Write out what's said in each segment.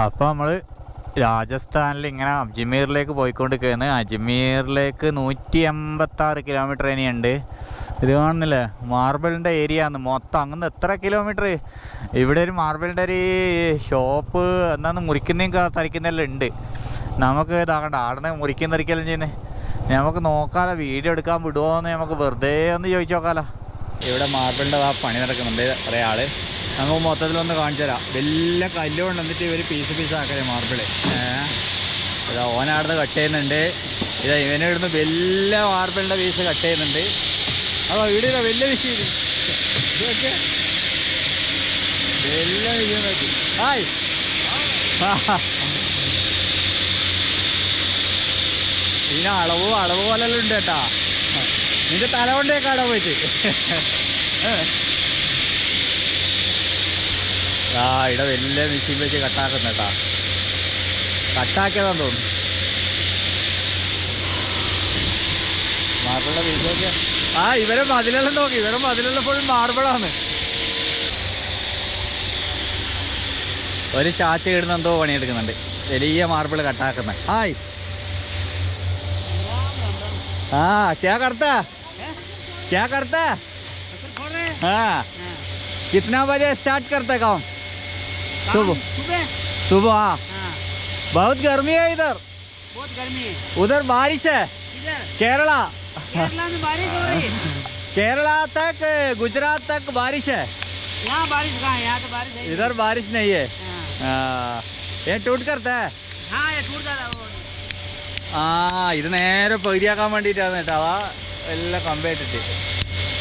അപ്പോൾ നമ്മൾ രാജസ്ഥാനിൽ ഇങ്ങനെ അജ്മീറിലേക്ക് പോയിക്കൊണ്ടിരിക്കുകയാണ്. അജ്മീറിലേക്ക് നൂറ്റി എൺപത്താറ് കിലോമീറ്റർ ഇനിയുണ്ട്. ഇത് കാണുന്നില്ലേ? മാർബിളിന്റെ ഏരിയ ആണ് മൊത്തം അങ്ങനെ എത്ര കിലോമീറ്റർ ഇവിടെ ഒരു മാർബിളിന്റെ ഒരു ഷോപ്പ് എന്താന്ന് മുറിക്കുന്നതും തരിക്കുന്നതെല്ലാം ഉണ്ട്. നമുക്ക് ഇതാകണ്ട ആടനെ മുറിക്കുന്ന തരിക്കലും ചെയ്യുന്നത് നമുക്ക് നോക്കാലോ വീഡിയോ എടുക്കാൻ വിടുമോ എന്ന് നമുക്ക് വെറുതെ ഒന്ന് ചോദിച്ചു നോക്കാലോ. ഇവിടെ മാർബിളിന്റെ ആ പണി നടക്കുന്നുണ്ട് കുറേ ആൾ. നമുക്ക് മൊത്തത്തിലൊന്ന് കാണിച്ചു തരാം. വലിയ കല്ലുകൊണ്ട് എന്നിട്ട് ഇവർ പീസ് പീസ് ആക്കലേ മാർബിൾ ഇതാ ഓനാടുന്ന് കട്ട് ചെയ്യുന്നുണ്ട്. ഇതാ ഇവനെ ഇവിടുന്ന് വലിയ മാർബിളിന്റെ പീസ് കട്ട് ചെയ്യുന്നുണ്ട്. അതോ ഇവിടെ വലിയ വിഷയം വലിയ നോക്കി ഹായ്. ഇതിന് അളവ് അളവ് പോലെല്ലാം ഉണ്ട് കേട്ടാ. നിന്റെ തല കൊണ്ടേക്കാടാ പോയിട്ട്? ആ ഇവിടെ വലിയ മെഷീൻ വെച്ച് കട്ടാക്കുന്ന കേട്ടാ കട്ടാക്കിയതാന്ന് തോന്നുന്നു മാർബിളുടെ വീട്ടിലൊക്കെ ആ ഇവരെ മതിലെല്ലാം നോക്കി ഇവരെ മതിലെല്ലാം ഫുൾ മാർബിളാണ് ഒരു ചാച്ച ഇടുന്ന എന്തോ പണിയെടുക്കുന്നുണ്ട് വലിയ മാർബിൾ കട്ടാക്കുന്ന ഹായ് हाँ क्या करता क्या करता हाँ कितना बजे स्टार्ट करता काम सुबह सुबह सुबह हाँ हाँ बहुत गर्मी है इधर बहुत गर्मी है उधर बारिश है इधर केरला केरला में बारिश हो रही है केरला तक गुजरात तक बारिश है यहाँ बारिश कहाँ है यहाँ तो बारिश है ही इधर बारिश नहीं है नहीं। हाँ, ये टूट करता है हाँ हाँ ये टूट जाता है वो ആ ഇത് നേരെ പകുതിയാക്കാൻ വേണ്ടിയിട്ടാണ് കേട്ടോ അതാ എല്ലാം കമ്പിട്ടിട്ട്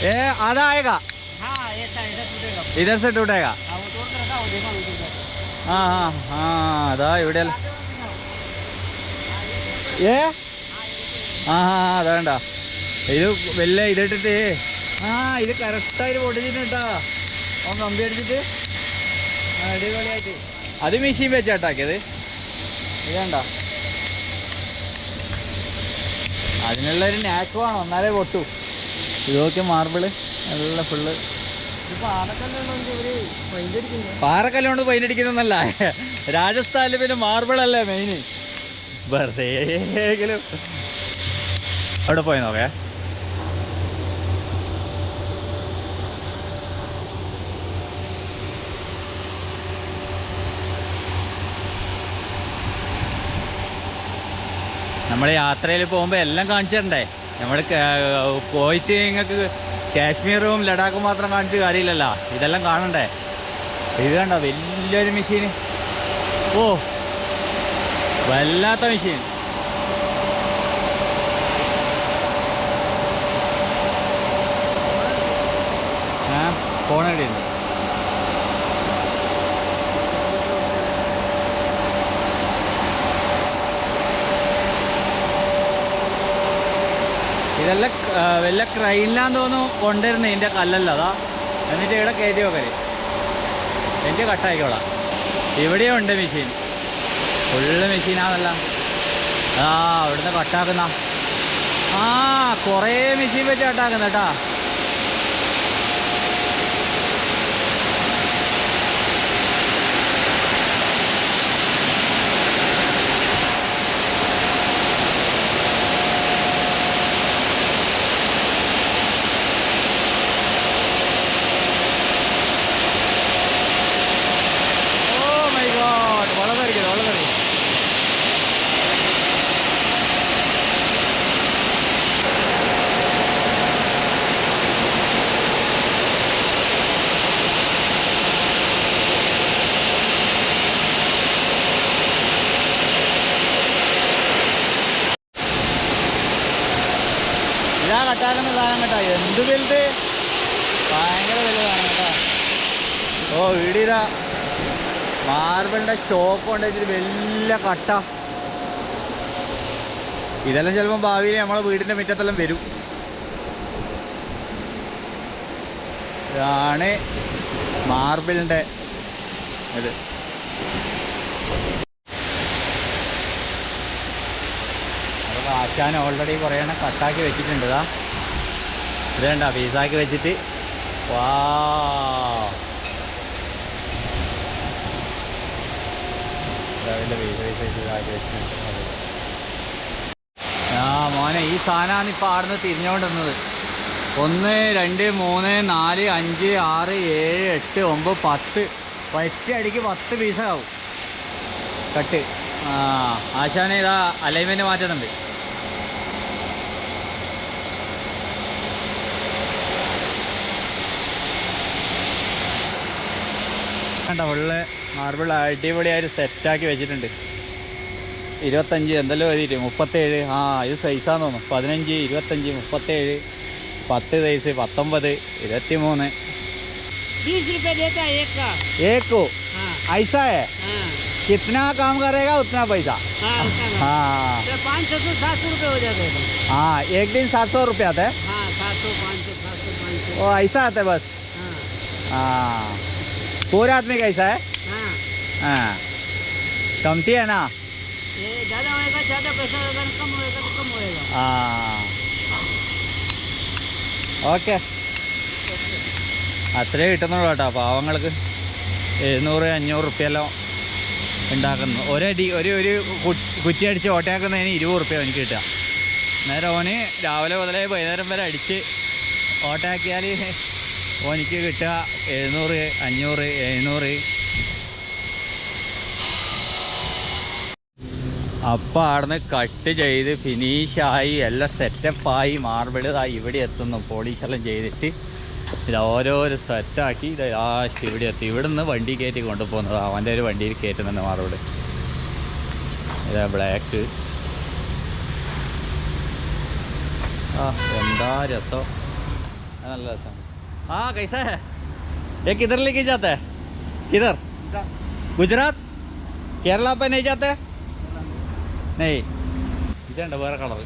ഏ അതായേക हाँ ये था इधर टूटेगा ഇതർ से टूटेगा हाँ वो तोड़ कर रखा वो देखो वो टूट जाता ആ ആ ആ അതാ ഇവിടെ ഏ ആ ആ അതാണ്ട ഇത് വല്ല ഇതിട്ടിട്ട് ആ ഇത് കറക്റ്റായിട്ട് പൊട്ടിച്ചിട്ട് കേട്ടാ അവൻ കമ്പി അടിച്ചിട്ട് ആ, അടിപൊളിയായിട്ട് അത് മെഷീൻ വെച്ചാട്ടാക്കിയത് ഇതണ്ട അതിനുള്ള ഒരു നാക്ക് വേണം ഒന്നാലേ പൊട്ടു ഇത് നോക്കിയ മാർബിള് നല്ല ഫുള്ള് പാറക്കല്ലുകൊണ്ട് പെയിന്റ് അടിക്കുന്നല്ല രാജസ്ഥാനിൽ പിന്നെ മാർബിൾ അല്ലേ മെയിന് വെറുതെ അവിടെ പോയി നോക്കേ. നമ്മൾ യാത്രയിൽ പോകുമ്പോൾ എല്ലാം കാണിച്ചു തരണ്ടേ നമ്മൾ പോയിട്ട് നിങ്ങൾക്ക് കാശ്മീറും ലഡാക്കും മാത്രം കാണിച്ച് കാര്യമില്ലല്ലോ. ഇതെല്ലാം കാണണ്ടേ? ഇത് കണ്ടോ? വലിയൊരു മെഷീൻ ഓ വല്ലാത്ത മെഷീൻ ഫോൺ എവിടെയുണ്ട് ഇതെല്ലാം വല്ല ക്രൈനിലാന്ന് തോന്നുന്നു കൊണ്ടുവരുന്നത് ഇതിന്റെ കല്ലല്ല അതാ. എന്നിട്ട് ഇവിടെ കയറ്റി വെക്കൽ. എന്റെ കട്ടായിക്കോളാം. ഇവിടെയും ഉണ്ട് മെഷീൻ ഫുള്ള് മെഷീനാണല്ല ആ അവിടുന്ന് കട്ടാക്കുന്ന ആ കുറേ മെഷീൻ വെച്ച് കട്ടാക്കുന്ന കേട്ടാ കട്ടാക്കുന്ന സാധനം കേട്ടോ. എന്ത് വലുത്? ഭയങ്കര വലുതാണ് കേട്ടോ. ഓ വീടിതാ. മാർബിളിന്റെ ഷോപ്പ് കൊണ്ടുവച്ചിട്ട് വലിയ കട്ട. ഇതെല്ലാം ചിലപ്പോൾ ഭാവിയിൽ നമ്മളെ വീടിന്റെ മുറ്റത്തെല്ലാം വരും. ഇതാണ് മാർബിളിന്റെ ഇത്. ആശാൻ ഓൾറെഡി കുറേ എണ്ണം കട്ടാക്കി വെച്ചിട്ടുണ്ട് ഇതാ ഇത് കണ്ട പീസാക്കി വെച്ചിട്ട് വാ ആ മോനെ ഈ സാധനമാണ് ഇപ്പോൾ ആടുന്ന് തിരിഞ്ഞുകൊണ്ടിരുന്നത് ഒന്ന് രണ്ട് മൂന്ന് നാല് അഞ്ച് ആറ് ഏഴ് എട്ട് ഒമ്പത് പത്ത്. ഒറ്റ അടിക്ക് പത്ത് പീസാവും കട്ട് ആ ആശാനെ ഇതാ അലൈൻമെന്റ് മാറ്റുന്നുണ്ട്. കണ്ട ഉള്ള മാർബിൾ അടിപൊളിയായിട്ട് സെറ്റാക്കി വെച്ചിട്ടുണ്ട് ഇരുപത്തഞ്ച് എന്തെല്ലോ എഴുതിയിട്ട് മുപ്പത്തേഴ് ആ ഇത് സൈസാന്ന് തോന്നുന്നു പതിനഞ്ച് ഇരുപത്തഞ്ച് മുപ്പത്തേഴ് പത്ത് സൈസ് പത്തൊമ്പത് ഇരുപത്തി മൂന്ന് बीस रुपए देता है एक का ഏക്കോ हाँ ऐसा है हाँ कितना काम करेगा उतना पैसा हाँ उतना का। हाँ तो पाँच सौ से सात सौ रुपये हो जाते हैं हाँ एक दिन सात सौ रुपये आता है हाँ सात सौ पाँच सौ सात सौ पाँच सौ वो ऐसा आता है बस हाँ हाँ पूरे आदमी कैसा है हाँ हाँ कमती है ना ये ज़्यादा होएगा ज़्यादा पैसा होएगा कम होएगा तो कम होएगा ആ ഓക്കെ അത്രേ കിട്ടുന്നുള്ളൂ കേട്ടോ പാവങ്ങൾക്ക് എഴുന്നൂറ് അഞ്ഞൂറ് റുപ്യെല്ലാം ഉണ്ടാക്കുന്നു ഒരടി ഒരു ഒരു കു- കുറ്റി അടിച്ച് ഓട്ടയാക്കുന്നതിന് ഇരുപത് റുപ്യ എനിക്ക് കിട്ടുക നേരെ ഓന് രാവിലെ മുതലേ വൈകുന്നേരം വരെ അടിച്ച് ഓട്ടയാക്കിയാൽ ഓനിക്ക് കിട്ടുക എഴുന്നൂറ് അഞ്ഞൂറ് എഴുന്നൂറ്. അപ്പം അവിടുന്ന് കട്ട് ചെയ്ത് ഫിനിഷായി എല്ലാം സെറ്റപ്പായി മാർബിൾ ഇതാ ഇവിടെ എത്തുന്നു പോളീഷെല്ലാം ചെയ്തിട്ട്. ഇത് ഓരോരോ സെറ്റാക്കി ഇത് ലാസ്റ്റ് ഇവിടെ എത്തി. ഇവിടെ നിന്ന് വണ്ടി കയറ്റി കൊണ്ടുപോകുന്നത് അവന്റെ ഒരു വണ്ടിയിൽ കയറ്റുന്നുണ്ട് മാർബിൾ ഇതാ ബ്ലാക്ക് ആ എന്താ രസം? നല്ല നല്ല രസം ആ കൈസ ये किधर लेके जाता है किधर गुजरात केरला पे नहीं जाते നെയ് ഇതുണ്ട് വേറെ കളറ്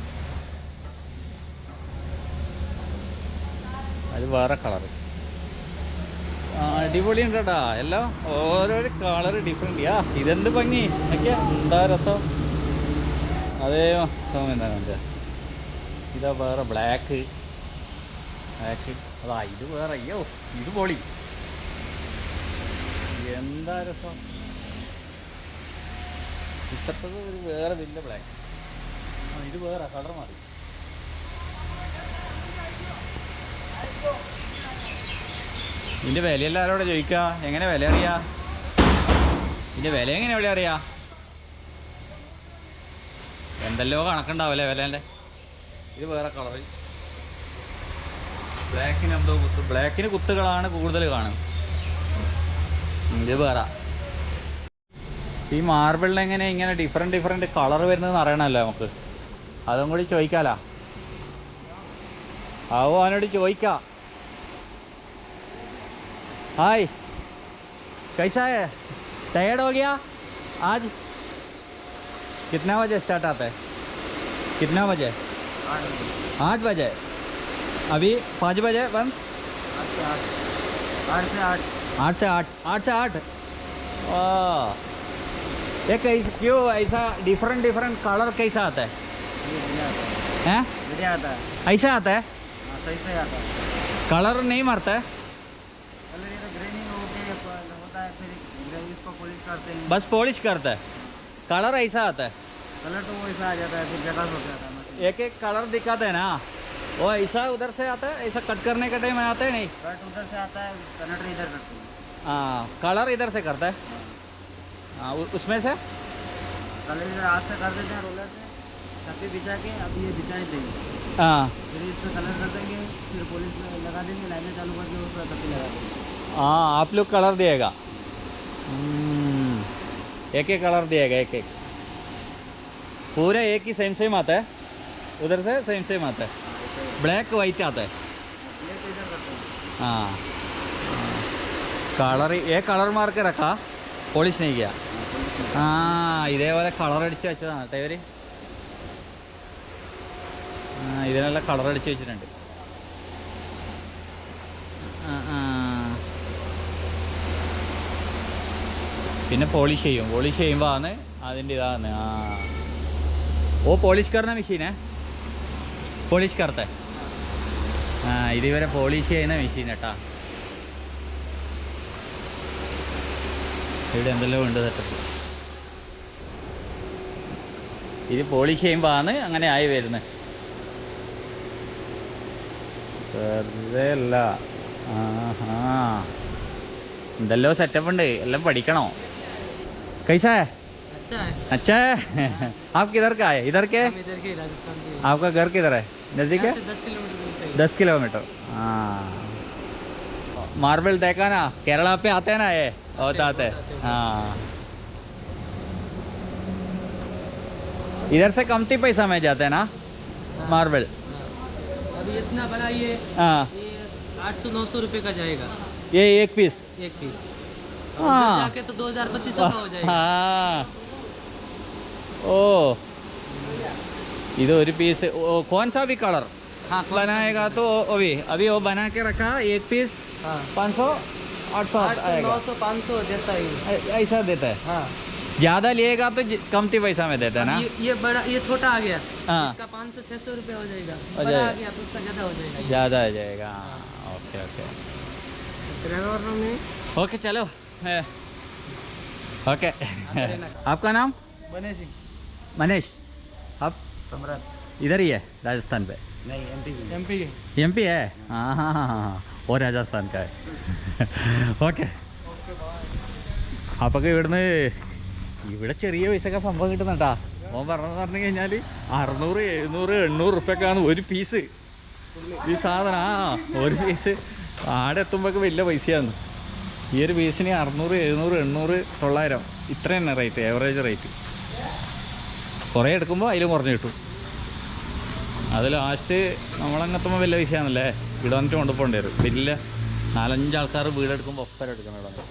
അത് വേറെ കളറ് അടിപൊളി ഉണ്ട് കേട്ടാ എല്ലാം ഓരോരോ കളർ ഡിഫറെൻ്റ് ആ ഇതെന്ത് ഭംഗി ഒക്കെ എന്താ രസം അതേ സമയം എന്താ കാണിച്ച ഇതാ വേറെ ബ്ലാക്ക് ബ്ലാക്ക് അതാ ഇത് വേറെ അയ്യോ ഇത് പൊളി. എന്താ രസം? ഇഷ്ടത്തത് ഒരു വേറെ വലിയ ബ്ലാക്ക് ആ ഇത് വേറെ കളർ മാറി. ഇതിന്റെ വിലയെല്ലാം ആരോടെ ചോദിക്കുക എങ്ങനെ വില അറിയാ? ഇതിന്റെ വില എങ്ങനെ വില അറിയാ? എന്തല്ലോ കണക്കുണ്ടാവല്ലേ വിലേന്റെ? ഇത് വേറെ കളർ ബ്ലാക്കിന് എന്തോ കുത്ത് ബ്ലാക്കിന് കുത്തുകളാണ് കൂടുതൽ കാണുന്നത് ഇത് വേറെ ഈ മാർബിളിന് എങ്ങനെ ഇങ്ങനെ ഡിഫറെൻറ്റ് ഡിഫറെൻറ്റ് കളർ വരുന്നതെന്ന് അറിയണമല്ലോ നമുക്ക് അതും കൂടി ചോദിക്കാലോ ആവോ അവനോട് ചോദിക്കാം हाय कैसा है टायर्ड हो गया आज कितना बजे स्टार्ट आता है कितना बजे आठ बजे अभी पाँच बजे बंद? आठ से आठ। आठ से आठ। आठ से आठ? वाह ये कैसे क्यों ऐसा डिफरेंट डिफरेंट कलर कैसा आता है? हैं? आता है। ऐसा आता है? हाँ सही आता है। कलर नहीं मारता है? कलर ये तो ग्रेनिंग होता है फिर इसको पॉलिश करते हैं। बस पॉलिश करता है। कलर ऐसा आता है। कलर तो वो ऐसा आ जाता है फिर जगह हो जाता है। एक एक कलर दिखाते हैं ना। वो ऐसा उधर से आता है? ऐसा कट करने का टाइम आते हैं नहीं? कट उधर से आता है कनेक्टर इधर करते हैं। हाँ कलर इधर से करता है? हाँ। उसमें से? कलर इधर हाथ से कर देते हैं रोलर से। छत्ती बिछा के अब ये बिछाए देंगे। हाँ। फिर इस पर कलर कर देंगे फिर पुलिस में लगा देंगे लाइनें चालू करके उस पर छत्ती लगा देंगे। हाँ आप लोग कलर दिएगा हम्म, एक एक कलर दिएगा एक एक। पूरा एक ही सेम सेम आता है? उधर से सेम सेम आता है। ബ്ലാക്ക് വൈറ്റ് ആകത്തെ ആ. കളർ ഏ കളർ മാർക്ക് ഇറക്കാ? പോളിഷ് നെയ്ക്കുക ആ ഇതേപോലെ കളർ അടിച്ച് വെച്ചതാണ്. കേട്ടോ ഇവർ ഇതിനെല്ലാം കളർ അടിച്ച് വെച്ചിട്ടുണ്ട്. പിന്നെ പോളിഷ് ചെയ്യും. പോളിഷ് ചെയ്യുമ്പോൾ ആണ് അതിന്റെ ഇതാണ് ആ. ഓ പോളിഷ് കറിന മെഷീനെ പോളിഷ് കറുത്തേ ആ ഇതിവരെ പോളിഷ് ചെയ്യുന്ന മെഷീൻ കേട്ടാ ഇവിടെ എന്തെല്ലോ ഉണ്ട് സെറ്റപ്പ് ഇത് പോളിഷ് ചെയ്യുമ്പോഴാണ് അങ്ങനെ ആയി വരുന്നത് വെറുതെ അല്ല ആഹാ എന്തെല്ലോ സെറ്റപ്പ് ഉണ്ട് എല്ലാം പഠിക്കണോ कैसा है अच्छा है अच्छा है आप किधर का है इधर के हम इधर के ही राजस्थान के आपका घर किधर है नज़दीक है? दस किलोमीटर ही। हाँ। मार्बल देखा ना केरला पे आते हैं ना ये बहुत आते हैं हाँ। इधर से कमती पैसा में जाते हैं ना मार्बल। हाँ। अभी इतना बड़ा ये हाँ। आठ सौ नौ सौ रुपये का जाएगा। ये एक पीस। एक पीस। हाँ। जाके तो दो हज़ार पच्चीस सौ का हो जाएगा। हाँ। ഓ इधर पीस कौन सा भी कलर हाँ, बनाएगा तो अभी अभी वो बना के रखा एक पीस हाँ। पाँच सौ आठ सौ जैसा ही ऐसा देता है हाँ। ज़्यादा लिएगा तो कम कमती पैसा में देता है ना ये, ये बड़ा ये छोटा आ गया हाँ। इसका पाँच सौ छः सौ रुपया हो जाएगा बड़ा आ गया तो उसका ज़्यादा हो जाएगा ज़्यादा हो जाएगा ओके ओके ओके चलो ओके आपका नाम मनीष मनीष आप सम्राट इधर ही है राजस्थान पे नहीं एम पी एम पी के एम पी है हाँ हाँ हाँ हाँ वो राजस्थान का है ഓക്കെ അപ്പൊക്കെ ഇവിടുന്ന് ഇവിടെ ചെറിയ പൈസയൊക്കെ സംഭവം കിട്ടുന്നുണ്ടാ ഓൻ പറഞ്ഞെന്ന് പറഞ്ഞു കഴിഞ്ഞാൽ അറുന്നൂറ് എഴുന്നൂറ് എണ്ണൂറ് റുപ്യൊക്കെയാണ് ഒരു പീസ് ഈ സാധനം ആ ഒരു പീസ് ആടെ എത്തുമ്പോഴൊക്കെ വലിയ പൈസയാണ് ഈ ഒരു പീസിന് അറുന്നൂറ് എഴുന്നൂറ് എണ്ണൂറ് തൊള്ളായിരം ഇത്ര തന്നെ റേറ്റ് ഏവറേജ് റേറ്റ് കുറേ എടുക്കുമ്പോൾ അതിൽ കുറഞ്ഞ് കിട്ടും അത് ലാസ്റ്റ് നമ്മളങ്ങെത്തുമ്പോൾ വലിയ വിഷയമാണല്ലേ? ഇവിടെ വന്നിട്ട് കൊണ്ടുപോകേണ്ടി വരും. വലിയ നാലഞ്ച് ആൾക്കാർ വീടെടുക്കുമ്പോൾ ഒപ്പര എടുക്കണം ഇവിടെ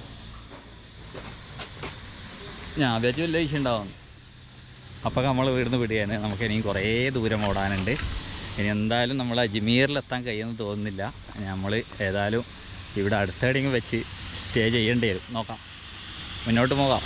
ഞാൻ വിചാരിച്ചു വലിയ വിഷയം ഉണ്ടാവും. അപ്പോൾ നമ്മൾ വീടിന്ന് പിടിയാണ് നമുക്ക് ഇനിയും കുറേ ദൂരം ഓടാനുണ്ട്. ഇനി എന്തായാലും നമ്മൾ അജ്മീറിലെത്താൻ കഴിയുമെന്ന് തോന്നുന്നില്ല. നമ്മൾ ഏതായാലും ഇവിടെ അടുത്തെവിടെയെങ്കിലും വെച്ച് സ്റ്റേ ചെയ്യേണ്ടി വരും. നോക്കാം. മുന്നോട്ട് പോകാം.